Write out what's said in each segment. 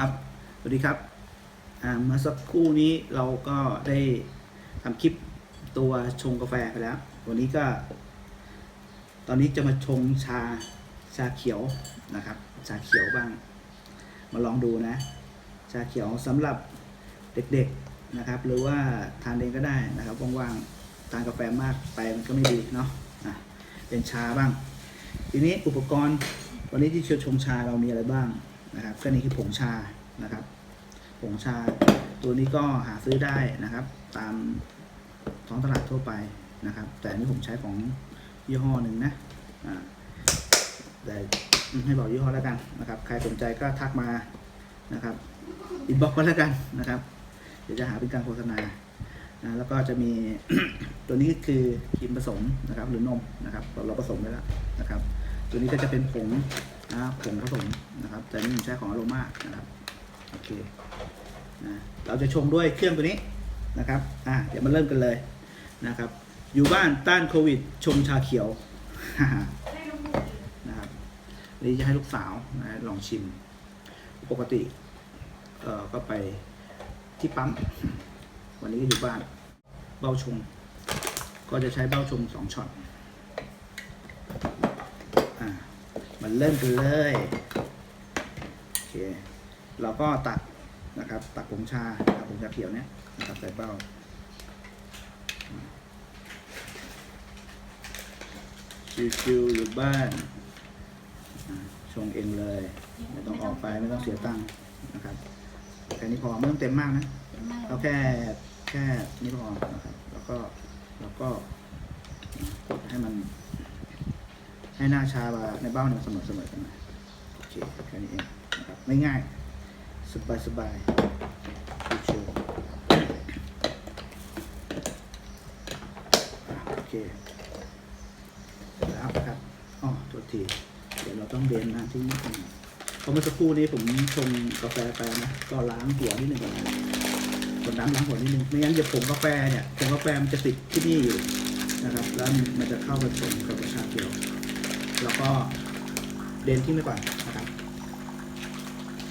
ครับ สวัสดีครับเมื่อสักครู่นี้เราก็ได้ทำคลิปตัวชงกาแฟไปแล้ว วันนี้ก็ ตอนนี้จะมาชงชาชาเขียวนะครับ ชาเขียวบ้าง มาลองดูนะ ชาเขียวสำหรับเด็กๆนะครับ หรือว่าทานเองก็ได้นะครับว่างๆทานกาแฟมากไปมันก็ไม่ดีเนาะะเป็นชาบ้าง ทีนี้อุปกรณ์วันนี้ที่จะชงชาเรามีอะไรบ้าง นะครับก็นี่คือผงชานะครับ ผงชาตัวนี้ก็หาซื้อได้นะครับ ตามท้องตลาดทั่วไปนะครับ แต่นนี้ผมใช้ของยี่ห้อหนึ่งนะอ่าแต่ให้บอกยี่ห้อแล้วกันนะครับ ใครสนใจก็ทักมานะครับอินบ็อกมาแล้วกันนะครับ เดี๋ยวจะหาเป็นการโฆษณานะแล้วก็จะมีตัวนี้คือครีมผสมนะครับ หรือนมนะครับ เราเราผสมไว้แล้วนะครับ ตัวนี้ก็จะเป็นผง นะครับผงผสมนะครับแต่นี่ผมใช้ของอโรมานะครับโอเคนะเราจะชงด้วยเครื่องตัวนี้นะครับอะเดี๋ยวมาเริ่มกันเลยนะครับ อยู่บ้านต้านโควิด ชงชาเขียวนะครับนนี้จะให้ลูกสาวนะลองชิม ปกติเอ่อก็ไปที่ปั๊ม วันนี้ก็อยู่บ้านเบ้าชง ก็จะใช้เบ้าชงสองช็อต อะ มันเริ่มกันเลยโอเคเราก็ตักนะครับ ตักผงชาตักผงชาเขียวเนี่ยนะครับใส่เบ้าชิวๆอยู่บ้านอะชงเองเลย ไม่ต้องออกไปไม่ต้องเสียตังค์นะครับแค่นี้พอไม่ต้องเต็มมากนะเอาแค่แค่นี้พอนะครับแล้วก็แล้วก็กดให้มัน ให้หน้าชาบาในเบ้าเนี่ยเสมอเสมอกันหน่อยโอเคแค่นี้เองนะครับไม่ง่ายสบายสบายชิวๆอะโอเคเสร็จแล้วนะครับอ๋อตัวทีเดี๋ยวเราต้องเดนน้ำทิ้งนิดหนึงเพราะเมื่อสักครู่นี้ผมชงกาแฟไปนะก็ล้างหัวนิดหนึ่งก่อนนะกดน้ำล้างหัวนิดหนึ่งไม่งั้นเดี๋ยวผงกาแฟเนี่ยผงกาแฟมันจะติดที่นี่อยู่นะครับแล้วมันจะเข้าผสมกับชาเขียว แล้วก็เดนทิ้งไปก่อนนะครับ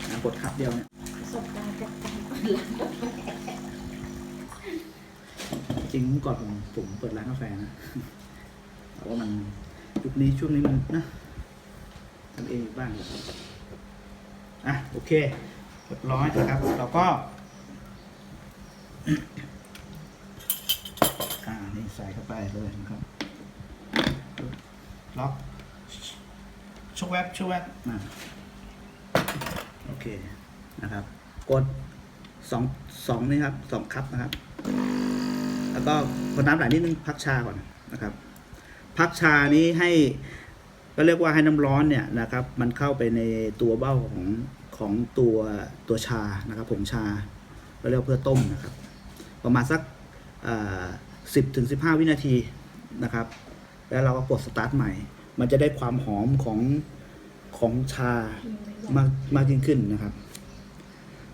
นะกดคับเดียวเนี่ยประสบการณ์จากการเปิดร้านกาแฟจริงก่อนผมผมเปิดร้านกาแฟนะแต่ว่ามันยุคนี้ช่วงนี้มันนะทำเองอยู่บ้างอะโอเคเรียบร้อยนะครับเราก็อ่านี่ใส่เข้าไปเลยนะครับล็อก ชุกแวบชุกแวบมาโอเคนะครับ กดสองสองนี่ครับสองคัพนะครับ แล้วก็พอน้ำไหลนิดนึงพักชาก่อนนะครับ พักชานี้ให้ก็เรียกว่าให้น้ำร้อนเนี่ยนะครับ มันเข้าไปในตัวเบ้าของของตัวตัวชานะครับผงชาเราเรียกเพื่อต้มนะครับ ประมาณสักสิบถึงสิบห้าวินาทีนะครับ แล้วเราก็กดสตาร์ทใหม่ มันจะได้ความหอมของของชามากมากยิ่งขึ้นนะครับ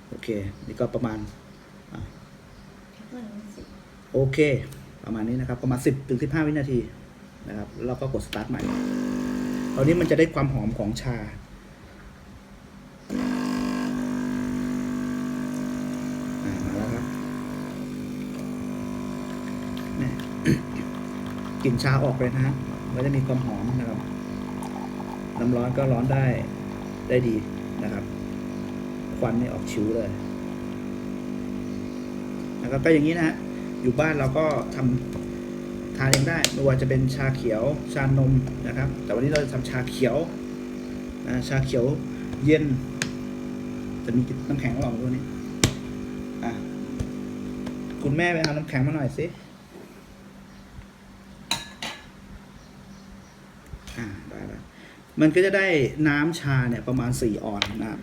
โอเค นี่ก็ประมาณโอเค ประมาณนี้นะครับ ประมาณ 10ถึง15 วินาทีนะครับแล้วก็กดสตาร์ทใหม่คราวนี้มันจะได้ความหอมของชามาแล้วครับเนี่ยกลิ่นชาออกเลยนะฮะ มันจะมีความหอมนะครับ น้ำร้อนก็ร้อนได้ได้ดีนะครับ ควันนี่ออกชิวเลยนะครับก็อย่างนี้นะฮะอยู่บ้านเราก็ทำทานเองได้ไม่ว่าจะเป็นชาเขียวชานมนะครับ แต่วันนี้เราจะทำชาเขียวนะชาเขียวเย็น จะมีน้ำแข็งหลอกด้วยนี่อะคุณแม่ไปเอาน้ำแข็งมาหน่อยสิ อ่าได้แล้วมันก็จะได้น้ำชาเนี่ยประมาณสี่ออนนะครับ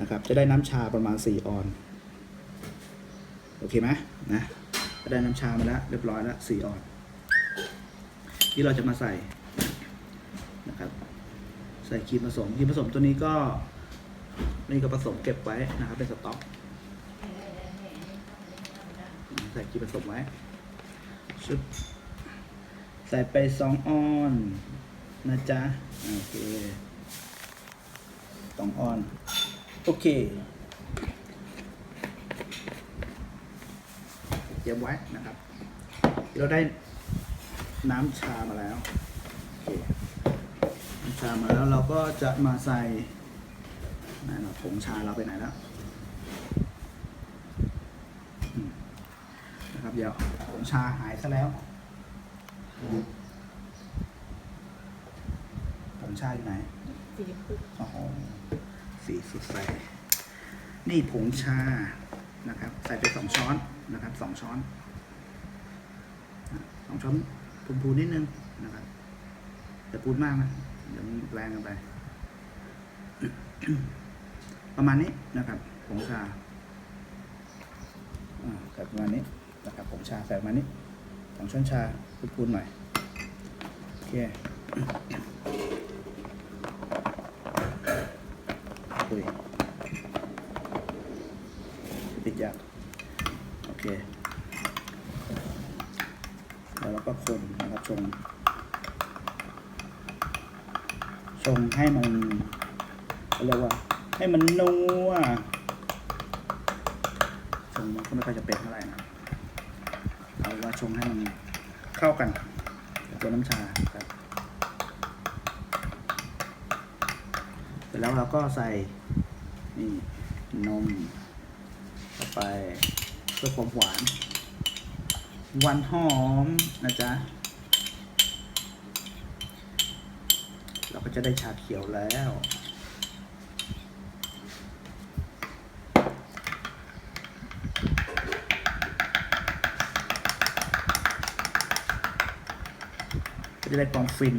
นะครับ จะได้น้ำชาประมาณสี่ออน โอเคไหมนะก็ได้น้ำชามาแล้วเรียบร้อยแล้วสี่ออนที่เราจะมาใส่นะครับ ใส่ครีมผสมครีมผสมตัวนี้ก็นี่ก็ผสมเก็บไว้นะครับ เป็นสต็อกใส่ครีมผสมไว้ชุด ส่ไปสองออนนะจ๊ะ โอเคสองออน โอเคเตรียมไว้นะครับ เราได้น้ำชามาแล้ว โอเค น้ำชามาแล้วเราก็จะมาใส่นั่นนะผงชาเราไปไหนแล้วนะครับเดี๋ยวผงชาหายซะแล้ว ผงชาอยู่ไหนสีพุกโอ้โหสีสุดใสนี่ผงชานะครับ ใส่ไปสองช้อนนะครับสองช้อนอะสองช้อนพูนๆนิดนึงนะครับแต่พูนมากนะเดี๋ยวมันแรงกันไป ประมาณนี้นะครับผงชาอ่าใส่ประมาณนี้นะครับผงชาใส่ประมาณนี้สองช้อนชา พูนๆหน่อย โอเคคุยติดยากโอเค แล้วเราก็คนนะครับชง ชงให้มันเขาเรียกว่า ให้มันนัวชงมันก็ไม่ค่อยจะเป็นเท่าไหร่นะเอาว่าชงให้มัน เข้ากันกับตัวน้ำชาครับเสร็จแล้วเราก็ใส่นี่นมเข้าไปเพื่อความหวานหวานหอมนะจ๊ะ เราก็จะได้ชาเขียวแล้ว จะได้ความฟิน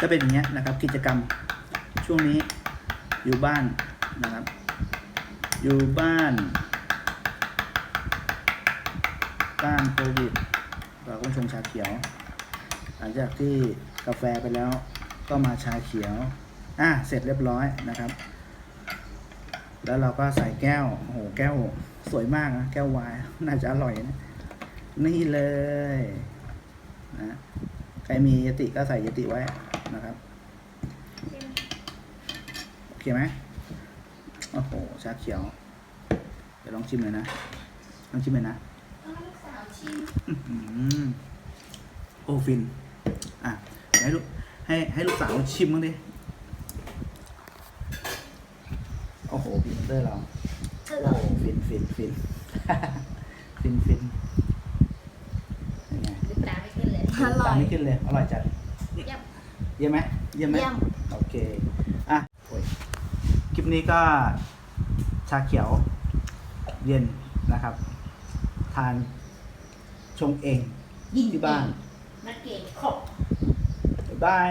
ก็เป็นอย่างเงี้ยนะครับ กิจกรรมช่วงนี้อยู่บ้านนะครับ อยู่บ้านต้านโควิดเราก็ชงชาเขียว หลังจากที่กาแฟไปแล้วก็มาชาเขียว อะ เสร็จเรียบร้อยนะครับ แล้วเราก็ใส่แก้ว โอ้โห แก้ว สวยมากนะแก้ววาย น่าจะอร่อยนะ นี่เลยนะใครมียติก็ใส่ยติไว้นะครับโอเคไหมโอ้โหชาเขียว เดี๋ยวลองชิมเลยนะลองชิมเลยนะลูกสาวชิมอื้อหือโอฟิน อะให้ลูกให้ให้ลูกสาวชิมบ้างดิโอ้โหพิมเตอร์เรา อโอ้ร่อยโหฟินฟินฟินฟินฟินยังไงลูกตาไม่ขึ้นเลยตามไม่ขึ้นเลย อร่อยจัดเยี่ยม เยี่ยมไหมเยี่ยมไหม เยี่ยม โอเค อะโอ้ยคลิปนี้ก็ชาเขียวเย็นนะครับ ทานชงเองยิ่งที่บ้านนักเก็ตขบ บ๊ายบาย